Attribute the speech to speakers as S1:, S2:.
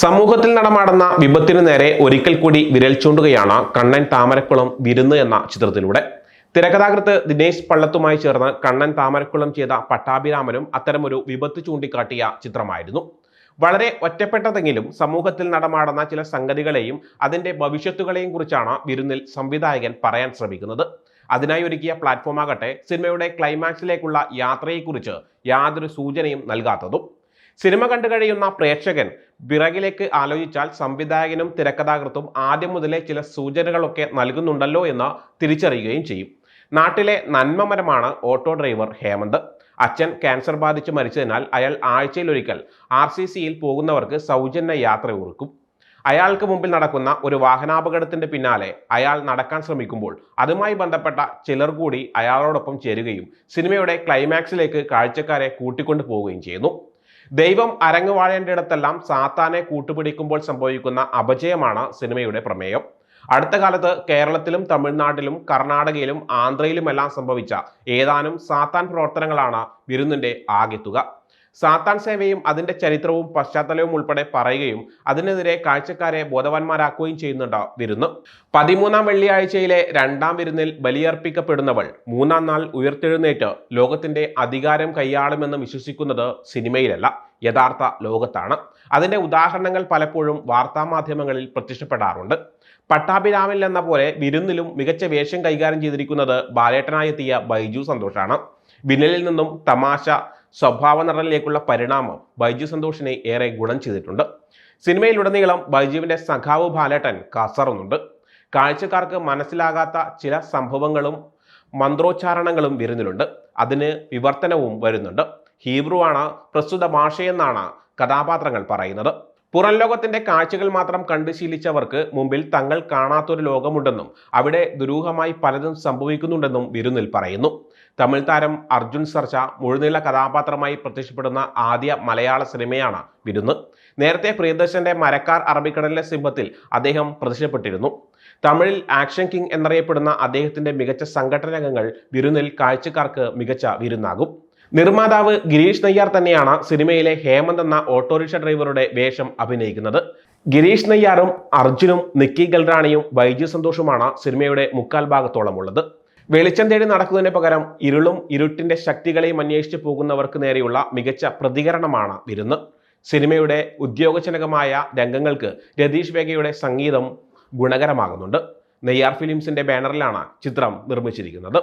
S1: സമൂഹത്തിൽ നടമാടുന്ന വിപത്തിനു നേരെ ഒരിക്കൽ കൂടി വിരൽ ചൂണ്ടുകയാണ് കണ്ണൻ താമരക്കുളം വിരുന്ന് എന്ന ചിത്രത്തിലൂടെ. തിരക്കഥാകൃത്ത് ദിനേശ് പള്ളത്തുമായി ചേർന്ന് കണ്ണൻ താമരക്കുളം ചെയ്ത പട്ടാഭിരാമനും അത്തരമൊരു വിപത്ത് ചൂണ്ടിക്കാട്ടിയ ചിത്രമായിരുന്നു. വളരെ ഒറ്റപ്പെട്ടതെങ്കിലും സമൂഹത്തിൽ നടമാടുന്ന ചില സംഗതികളെയും അതിന്റെ ഭവിഷ്യത്തുകളെയും കുറിച്ചാണ് വിരുന്നിൽ സംവിധായകൻ പറയാൻ ശ്രമിക്കുന്നത്. അതിനായി ഒരുക്കിയ പ്ലാറ്റ്ഫോമാകട്ടെ സിനിമയുടെ ക്ലൈമാക്സിലേക്കുള്ള യാത്രയെക്കുറിച്ച് യാതൊരു സൂചനയും നൽകാത്തതും. സിനിമ കണ്ടു കഴിയുന്ന പ്രേക്ഷകൻ വിറകിലേക്ക് ആലോചിച്ചാൽ സംവിധായകനും തിരക്കഥാകൃത്തും ആദ്യം മുതലേ ചില സൂചനകളൊക്കെ നൽകുന്നുണ്ടല്ലോ എന്ന് തിരിച്ചറിയുകയും ചെയ്യും. നാട്ടിലെ നന്മമരമാണ് ഓട്ടോ ഡ്രൈവർ ഹേമന്ത്. അച്ഛൻ ക്യാൻസർ ബാധിച്ച് മരിച്ചതിനാൽ അയാൾ ആഴ്ചയിലൊരിക്കൽ ആർ സി സിയിൽ പോകുന്നവർക്ക് സൗജന്യ യാത്ര ഒരുക്കും അയാൾക്ക് മുമ്പിൽ നടക്കുന്ന ഒരു വാഹനാപകടത്തിന്റെ പിന്നാലെ അയാൾ നടക്കാൻ ശ്രമിക്കുമ്പോൾ അതുമായി ബന്ധപ്പെട്ട ചിലർ കൂടി അയാളോടൊപ്പം ചേരുകയും സിനിമയുടെ ക്ലൈമാക്സിലേക്ക് കാഴ്ചക്കാരെ കൂട്ടിക്കൊണ്ടു പോവുകയും ചെയ്യുന്നു. ദൈവം അരങ്ങുവാഴേണ്ടിടത്തെല്ലാം സാത്താനെ കൂട്ടുപിടിക്കുമ്പോൾ സംഭവിക്കുന്ന അപജയമാണ് സിനിമയുടെ പ്രമേയം. അടുത്ത കാലത്ത് കേരളത്തിലും തമിഴ്നാട്ടിലും കർണാടകയിലും ആന്ധ്രയിലുമെല്ലാം സംഭവിച്ച ഏതാനും സാത്താൻ പ്രവർത്തനങ്ങളാണ് വിരുന്നിന്റെ ആകെത്തുക. സാത്താൻ സേവയും അതിന്റെ ചരിത്രവും പശ്ചാത്തലവും ഉൾപ്പെടെ പറയുകയും അതിനെതിരെ കാഴ്ചക്കാരെ ബോധവാന്മാരാക്കുകയും ചെയ്യുന്നുണ്ട് വിരുന്ന്. പതിമൂന്നാം വെള്ളിയാഴ്ചയിലെ രണ്ടാം വിരുന്നിൽ ബലിയർപ്പിക്കപ്പെടുന്നവൾ മൂന്നാം നാൾ ഉയർത്തെഴുന്നേറ്റ് ലോകത്തിന്റെ അധികാരം കൈയാളുമെന്ന് വിശ്വസിക്കുന്നത് സിനിമയിലല്ല യഥാർത്ഥ ലോകത്താണ്. അതിന്റെ ഉദാഹരണങ്ങൾ പലപ്പോഴും വാർത്താമാധ്യമങ്ങളിൽ പ്രത്യക്ഷപ്പെടാറുണ്ട്. പട്ടാഭിരാമിൽ എന്ന പോലെ വിരുന്നിലും മികച്ച വേഷം കൈകാര്യം ചെയ്തിരിക്കുന്നത് ബാലേട്ടനായെത്തിയ ബൈജു സന്തോഷാണ്. വിനലിൽ നിന്നും തമാശ സ്വഭാവ നടനിലേക്കുള്ള പരിണാമം ബൈജു സന്തോഷിനെ ഏറെ ഗുണം ചെയ്തിട്ടുണ്ട്. സിനിമയിലുടനീളം ബൈജുവിന്റെ സഖാവ് ബാലേട്ടൻ കസറുന്നുണ്ട്. കാഴ്ചക്കാർക്ക് മനസ്സിലാകാത്ത ചില സംഭവങ്ങളും മന്ത്രോച്ചാരണങ്ങളും വരുന്നിലുണ്ട്. അതിന് വിവർത്തനവും വരുന്നുണ്ട്. ഹീബ്രു ആണ് പ്രസ്തുത ഭാഷയെന്നാണ് കഥാപാത്രങ്ങൾ പറയുന്നത്. പുറം ലോകത്തിന്റെ കാഴ്ചകൾ മാത്രം കണ്ടു ശീലിച്ചവർക്ക് മുമ്പിൽ തങ്ങൾ കാണാത്തൊരു ലോകമുണ്ടെന്നും അവിടെ ദുരൂഹമായി പലതും സംഭവിക്കുന്നുണ്ടെന്നും വിരുന്നിൽ പറയുന്നു. തമിഴ് താരം അർജുൻ സർച്ച മുഴുനീള കഥാപാത്രമായി പ്രത്യക്ഷപ്പെടുന്ന ആദ്യ മലയാള സിനിമയാണ് വിരുന്ന്. നേരത്തെ പ്രിയദർശന്റെ മരക്കാർ അറബിക്കടലിലെ സിംഹത്തിൽ അദ്ദേഹം പ്രത്യക്ഷപ്പെട്ടിരുന്നു തമിഴിൽ ആക്ഷൻ കിങ് എന്നറിയപ്പെടുന്ന അദ്ദേഹത്തിന്റെ മികച്ച സംഘടനകൾ വിരുന്നിൽ കാഴ്ചക്കാർക്ക് മികച്ച വിരുന്നാകും. നിർമ്മാതാവ് ഗിരീഷ് നയ്യാർ തന്നെയാണ് സിനിമയിലെ ഹേമന്ത് എന്ന ഓട്ടോറിക്ഷ ഡ്രൈവറുടെ വേഷം അഭിനയിക്കുന്നത്. ഗിരീഷ് നയ്യാറും അർജുനും നിക്കി ഗൽറാണിയും വൈജു സന്തോഷുമാണ് സിനിമയുടെ മുക്കാൽ ഭാഗത്തോളം ഉള്ളത് വെളിച്ചം തേടി നടക്കുന്നതിന് പകരം ഇരുളും ഇരുട്ടിന്റെ ശക്തികളെയും അന്വേഷിച്ചു പോകുന്നവർക്ക് നേരെയുള്ള മികച്ച പ്രതികരണമാണ് വിരുന്ന്. സിനിമയുടെ ഉദ്യോഗജനകമായ രംഗങ്ങൾക്ക് രതീഷ് വേഗയുടെ സംഗീതം ഗുണകരമാകുന്നുണ്ട്. നെയ്യാർ ഫിലിംസിന്റെ ബാനറിലാണ് ചിത്രം നിർമ്മിച്ചിരിക്കുന്നത്.